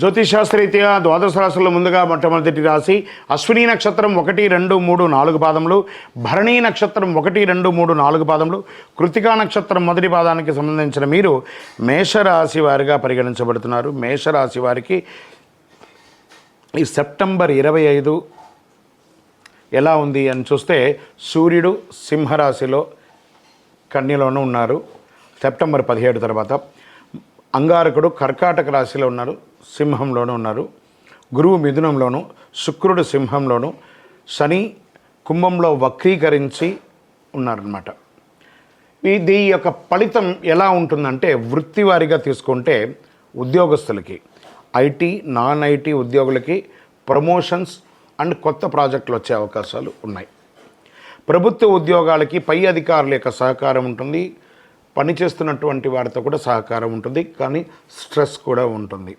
జ్యోతిషాస్త్రరీత్యా ద్వాదశ రాశుల్లో ముందుగా మొట్టమొదటి రాశి అశ్విని నక్షత్రం ఒకటి రెండు మూడు నాలుగు పాదములు భరణీ నక్షత్రం ఒకటి రెండు మూడు నాలుగు పాదములు కృతికా నక్షత్రం మొదటి పాదానికి సంబంధించిన మీరు మేషరాశి వారిగా పరిగణించబడుతున్నారు. మేషరాశి వారికి ఈ సెప్టెంబర్ ఇరవై ఐదు ఎలా ఉంది అని చూస్తే సూర్యుడు సింహరాశిలో కన్యలోనూ ఉన్నారు. సెప్టెంబర్ పదిహేడు తర్వాత అంగారకుడు కర్కాటక రాశిలో ఉన్నారు సింహంలోనూ ఉన్నారు. గురువు మిథునంలోను శుక్రుడు సింహంలోను శని కుంభంలో వక్రీకరించి ఉన్నారనమాట ఇది యొక్క ఫలితం ఎలా ఉంటుందంటే వృత్తివారిగా తీసుకుంటే ఉద్యోగస్తులకి ఐటీ నాన్ ఐటీ ఉద్యోగులకి ప్రమోషన్స్ అండ్ కొత్త ప్రాజెక్టులు వచ్చే అవకాశాలు ఉన్నాయి. ప్రభుత్వ ఉద్యోగాలకి పై అధికారుల యొక్క సహకారం ఉంటుంది. పనిచేస్తున్నటువంటి వారితో కూడా సహకారం ఉంటుంది కానీ స్ట్రెస్ కూడా ఉంటుంది.